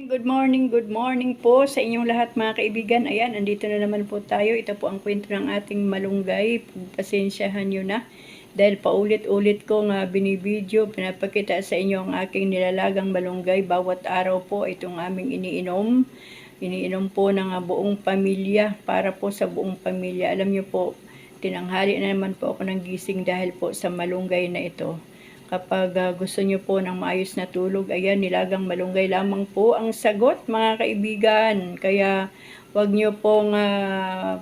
Good morning, good morning po sa inyong lahat mga kaibigan. Ayan, andito na naman po tayo. Ito po ang kwento ng ating malunggay. Pasensyahan nyo na. Dahil paulit-ulit ko nga binibideo, pinapakita sa inyo ang aking nilalagang malunggay. Bawat araw po itong aming iniinom. Iniinom po ng buong pamilya para po sa buong pamilya. Alam nyo po, tinanghali na naman po ako ng gising dahil po sa malunggay na ito. Kapag ah, gusto nyo po ng maayos na tulog, ayan, nilagang malunggay lamang po ang sagot, mga kaibigan. Kaya, wag nyo pong ah,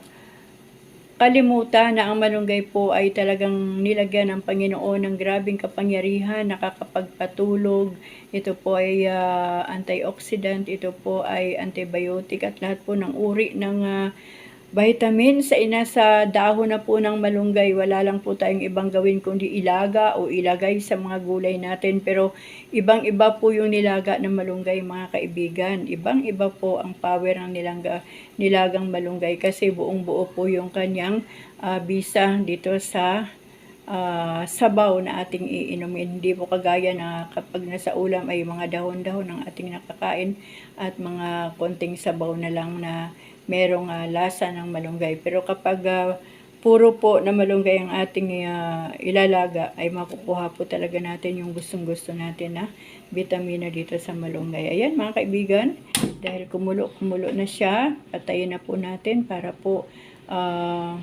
kalimutan na ang malunggay po ay talagang nilagyan ng Panginoon ng grabing kapangyarihan, nakakapagpatulog. Ito po ay ah, antioxidant, ito po ay antibiotic at lahat po ng uri ng ah, vitamin sa ina sa dahon na po ng malunggay. Wala lang po tayong ibang gawin kundi ilaga o ilagay sa mga gulay natin. Pero ibang iba po yung nilaga ng malunggay mga kaibigan. Ibang iba po ang power ng nilangga, nilagang malunggay kasi buong buo po yung kanyang ah, bisa dito sa ah, sabaw na ating iinumin. Hindi po kagaya na kapag nasa ulam ay mga dahon-dahon ng ating nakakain at mga konting sabaw na lang na merong ah, lasa ng malunggay. Pero kapag ah, puro po na malunggay ang ating ah, ilalaga, ay makukuha po talaga natin yung gustong-gusto natin na vitamina dito sa malunggay. Ayan mga kaibigan, dahil kumulo-kumulo na siya, patayin na po natin para po ah,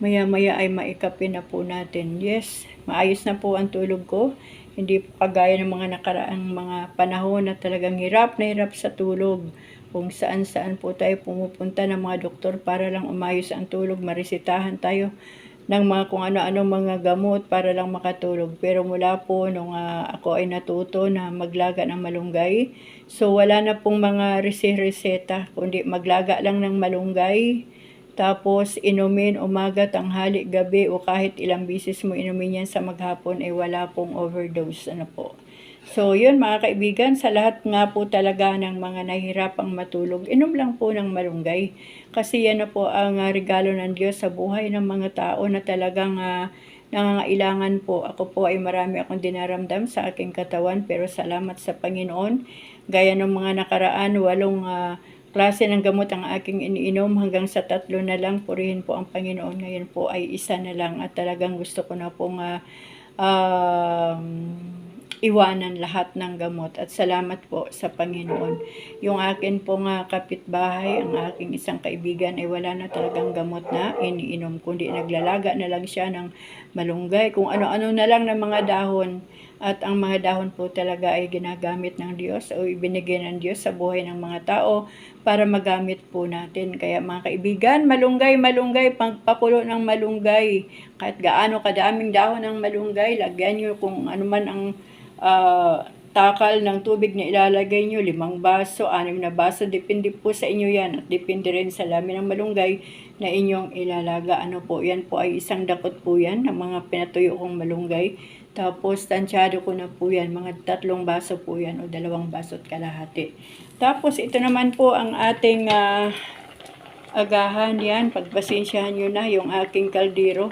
maya-maya ay maikapin na po natin. Yes, maayos na po ang tulog ko. Hindi po kagaya ng mga nakaraang mga panahon na talagang hirap na hirap sa tulog. Kung saan-saan po tayo pumupunta ng mga doktor para lang umayos ang tulog, maresitahan tayo ng mga kung ano-ano mga gamot para lang makatulog. Pero mula po nung ah, ako ay natuto na maglaga ng malunggay, so wala na pong mga resi-reseta, kundi maglaga lang ng malunggay, tapos inumin umaga, tanghali, gabi o kahit ilang bisis mo inumin yan sa maghapon ay wala pong overdose. Ano po. So yun mga kaibigan, sa lahat nga po talaga ng mga nahihirapang matulog, inom lang po ng malunggay. Kasi yan na po ang ah, regalo ng Diyos sa buhay ng mga tao na talagang ah, nangangailangan po. Ako po ay marami akong dinaramdam sa aking katawan pero salamat sa Panginoon. Gaya ng mga nakaraan, walong ah, klase ng gamot ang aking iniinom hanggang sa tatlo na lang. Purihin po ang Panginoon. Ngayon po ay isa na lang at talagang gusto ko na pong ah, um, iwanan lahat ng gamot at salamat po sa Panginoon. Yung akin pong ah, kapitbahay, ang aking isang kaibigan ay wala na talagang gamot na iniinom kundi naglalaga na lang siya ng malunggay, kung ano-ano na lang ng mga dahon at ang mga dahon po talaga ay ginagamit ng Diyos o ibinigay ng Diyos sa buhay ng mga tao para magamit po natin. Kaya mga kaibigan, malunggay, malunggay, pagpakulo ng malunggay. Kahit gaano kadaming dahon ng malunggay, lagyan nyo kung ano man ang ah, takal ng tubig na ilalagay nyo, limang baso, anim na baso, depende po sa inyo yan at depende rin sa lamin ng malunggay na inyong ilalaga. Ano po, yan po ay isang dakot po yan ng mga pinatuyo kong malunggay. Tapos, tansyado ko na po yan, mga tatlong baso po yan o dalawang baso at kalahati. Tapos, ito naman po ang ating ah, agahan yan. Pagpasensyahan nyo na yung aking kaldero.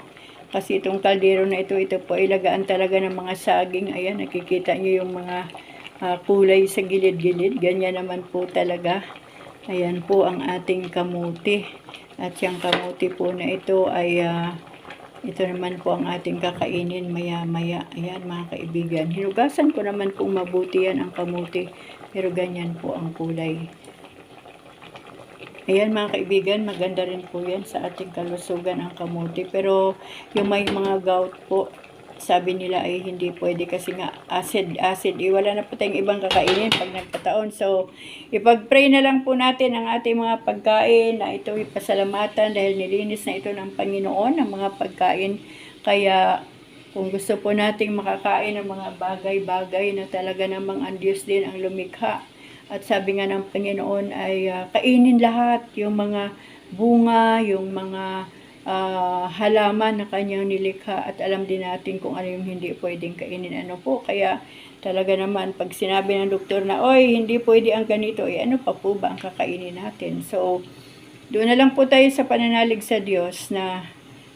Kasi itong kaldero na ito, ito po ilagaan talaga ng mga saging. Ayan, nakikita nyo yung mga ah, kulay sa gilid-gilid. Ganyan naman po talaga. Ayan po ang ating kamuti. At yung kamuti po na ito ay ah, ito naman po ang ating kakainin maya-maya. Ayan mga kaibigan. Hinugasan ko naman kung mabuti yan ang kamuti. Pero ganyan po ang kulay. Ayan mga kaibigan, maganda rin po yan sa ating kalusugan ang kamuti. Pero yung may mga gout po, sabi nila ay hindi pwede kasi nga acid, acid. Eh, wala na po tayong ibang kakainin pag nagkataon. So, ipag-pray na lang po natin ang ating mga pagkain na ito ipasalamatan dahil nilinis na ito ng Panginoon ang mga pagkain. Kaya kung gusto po nating makakain ng mga bagay-bagay na talaga namang ang Diyos din ang lumikha. At sabi nga ng Panginoon ay ah, kainin lahat yung mga bunga, yung mga ah, halaman na kanyang nilikha at alam din natin kung ano yung hindi pwedeng kainin. Ano po, kaya talaga naman pag sinabi ng doktor na, oy, hindi pwede ang ganito, eh ano pa po ba ang kakainin natin? So, doon na lang po tayo sa pananalig sa Diyos na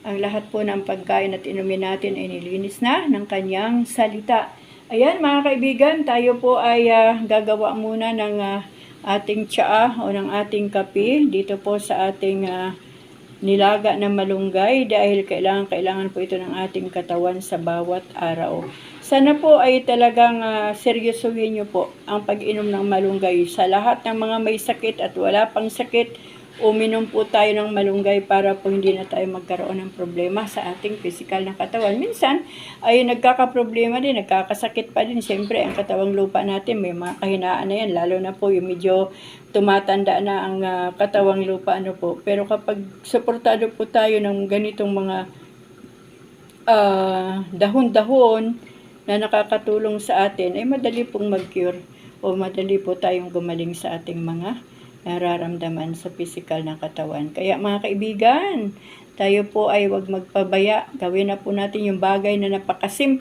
ang lahat po ng pagkain at inumin natin ay nilinis na ng kanyang salita. Ayan mga kaibigan, tayo po ay ah, gagawa muna ng ah, ating tsaa o ng ating kape dito po sa ating ah, nilaga na malunggay dahil kailangan kailangan po ito ng ating katawan sa bawat araw. Sana po ay talagang ah, seryosohin niyo po ang pag-inom ng malunggay sa lahat ng mga may sakit at wala pang sakit. Uminom po tayo ng malunggay para po hindi na tayo magkaroon ng problema sa ating physical na katawan. Minsan ay nagkakaproblema din, nagkakasakit pa din. Siyempre, ang katawang lupa natin may mga kahinaan na yan, lalo na po yung medyo tumatanda na ang ah, katawang lupa ano po. Pero kapag suportado po tayo ng ganitong mga ah, dahon-dahon na nakakatulong sa atin, ay madali pong mag-cure o madali po tayong gumaling sa ating mga nararamdaman sa physical na katawan. Kaya mga kaibigan, tayo po ay wag magpabaya. Gawin na po natin yung bagay na napakasimple